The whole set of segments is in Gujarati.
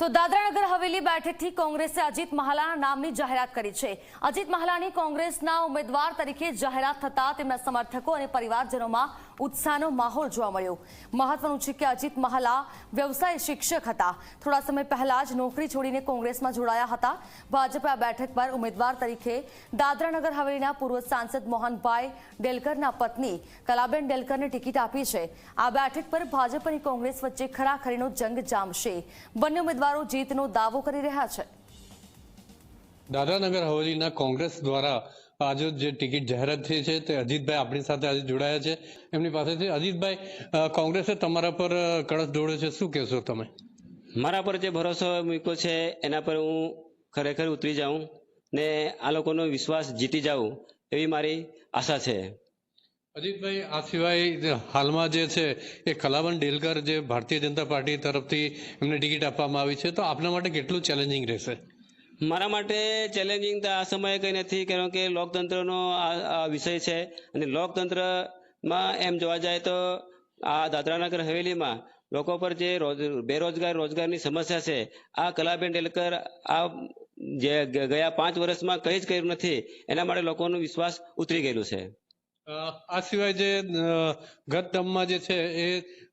તો દાદરાનગર હવેલી બેઠકથી કોંગ્રેસે અજીત મહાલાના નામની જાહેરાત કરી છે. અજીત મહાલાની કોંગ્રેસના ઉમેદવાર તરીકે જાહેરાત થતા તેમના સમર્થકો અને પરિવારજનોમાં ઉત્સાહનો માહોલ જોવા મળ્યો. મહત્વનું છે કે અજીત મહાલા વ્યવસાય શિક્ષક હતા. થોડા સમય પહેલા જ નોકરી છોડીને કોંગ્રેસમાં જોડાયા હતા. ભાજપે આ બેઠક પર ઉમેદવાર તરીકે દાદરાનગર હવેલીના પૂર્વ સાંસદ મોહનભાઈ ડેલકરના પત્ની કલાબેન ડેલકરને ટિકિટ આપી છે. આ બેઠક પર ભાજપ અને કોંગ્રેસ વચ્ચે ખરાખરીનો જંગ જામશે. બંને ઉમેદવારો જીતનો દાવો કરી રહ્યા છે. દાદરાનગર હવેલીના કોંગ્રેસ દ્વારા આજે જે ટિકિટ જાહેરાત થઈ છે તે અજીતભાઈ આપણી સાથે આજે જોડાયા છે. એમની પાસેથી અજીતભાઈ કોંગ્રેસે તમારા પર કળશ દોડ્યો છે. શું કહેશો તમે? મારા પર જે ભરોસો મૂક્યો છે એના પર હું ખરેખર ઉતરી જાઉં ને આ લોકોનો વિશ્વાસ જીતી જાઉં એવી મારી આશા છે. અજીતભાઈ, આ સિવાય હાલમાં જે છે એ કલાવન ડેલકર જે ભારતીય જનતા પાર્ટી તરફથી એમને ટિકિટ આપવામાં આવી છે, તો આપના માટે કેટલું ચેલેન્જિંગ રહેશે? મારા માટે ચેલેન્જિંગ તો આ સમયે કંઈ નથી, કારણ કે લોકતંત્રનો આ વિષય છે અને લોકતંત્રમાં એમ જોવા જાય તો આ દાદરાનગર હવેલીમાં લોકો પર જે બેરોજગાર, રોજગારની સમસ્યા છે, આ કલાબેન ડેલકર આ જે ગયા પાંચ વર્ષમાં કંઈ જ કર્યું નથી, એના માટે લોકોનો વિશ્વાસ ઉતરી ગયેલું છે. આ સિવાય જે ગત ટર્મમાં જે છે એ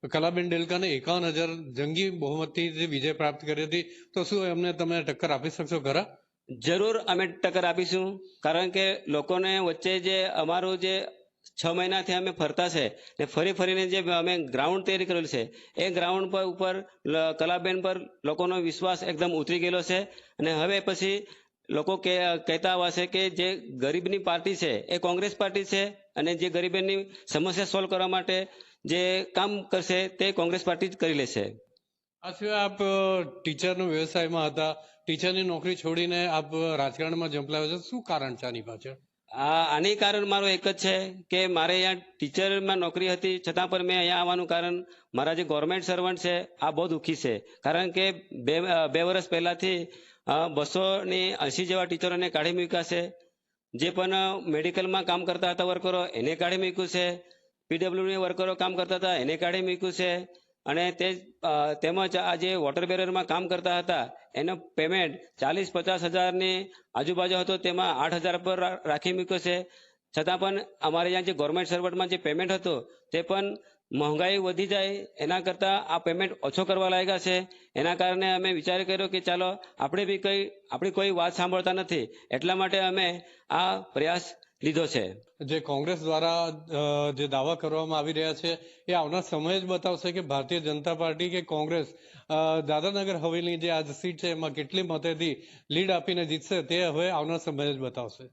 કલાબેન ડેલકાને એકાવન હજાર જંગી બહુમતથી જે વિજય પ્રાપ્ત કરી હતી. તો શું એમને તમે ટક્કર આપી શકશો ખરા? જરૂર અમે ટક્કર આપીશું. કારણ કે લોકોને વચ્ચે જે અમારું જે છ મહિનાથી અમે ફરતા છે ને ફરી ફરીને જે અમે ગ્રાઉન્ડ તૈયારી કરેલું છે, એ ગ્રાઉન્ડ પર ઉપર કલાબેન પર લોકોનો વિશ્વાસ એકદમ ઉતરી ગયેલો છે. અને હવે પછી લોકો કે, કહેતા આવશે કે જે ગરીબની પાર્ટી છે એ કોંગ્રેસ પાર્ટી છે અને જે ગરીબની સમસ્યા સોલ્વ કરવા માટે જે કામ કરશે તે કોંગ્રેસ પાર્ટી જ કરી લેશે. આ સિવાય આપ ટીચરનો વ્યવસાયમાં હતા. ટીચરની નોકરી છોડીને આપ રાજકારણમાં જંપલાવ્યા છે. શું કારણ છે આની પાછળ? આ આની કારણ મારું એક જ છે કે મારે અહીંયા ટીચરમાં નોકરી હતી. છતાં પણ મેં અહીંયા આવવાનું કારણ મારા જે ગવર્મેન્ટ સર્વન્ટ છે, આ બહુ દુઃખી છે. કારણ કે બે બે વર્ષ પહેલાંથી બસો ની એંસી જેવા ટીચરોને કાઢી મૂક્યા છે. જે પણ મેડિકલમાં કામ કરતા હતા વર્કરો એને કાઢી મૂક્યું છે. પીડબ્લ્યુડી વર્કરો કામ કરતા હતા એને કાઢી મૂક્યું છે. અને તે તેમજ આ જે વોટર બેરિયરમાં કામ કરતા હતા, એનો પેમેન્ટ ચાલીસ પચાસ હજારની આજુબાજુ હતો, તેમાં આઠ હજાર પર રાખી મૂક્યો છે. છતાં પણ અમારે અહીંયા જે ગવર્મેન્ટ સર્વન્ટમાં જે પેમેન્ટ હતો, તે પણ મોંઘાઈ વધી જાય, એના કરતાં આ પેમેન્ટ ઓછો કરવા લાગ્યા છે. એના કારણે અમે વિચાર કર્યો કે ચાલો, આપણે બી કંઈ, આપણી કોઈ વાત સાંભળતા નથી. એટલા માટે અમે આ પ્રયાસ લીધો છે. જે કોંગ્રેસ દ્વારા જે દાવા કરવામાં આવી રહ્યા છે, એ આવનાર સમય જ બતાવશે કે ભારતીય જનતા પાર્ટી કે કોંગ્રેસ દાદાનગર હવેલીની જે આજ સીટ છે, એમાં કેટલી મતેથી લીડ આપીને જીતશે તે હવે આવનાર સમય જ બતાવશે.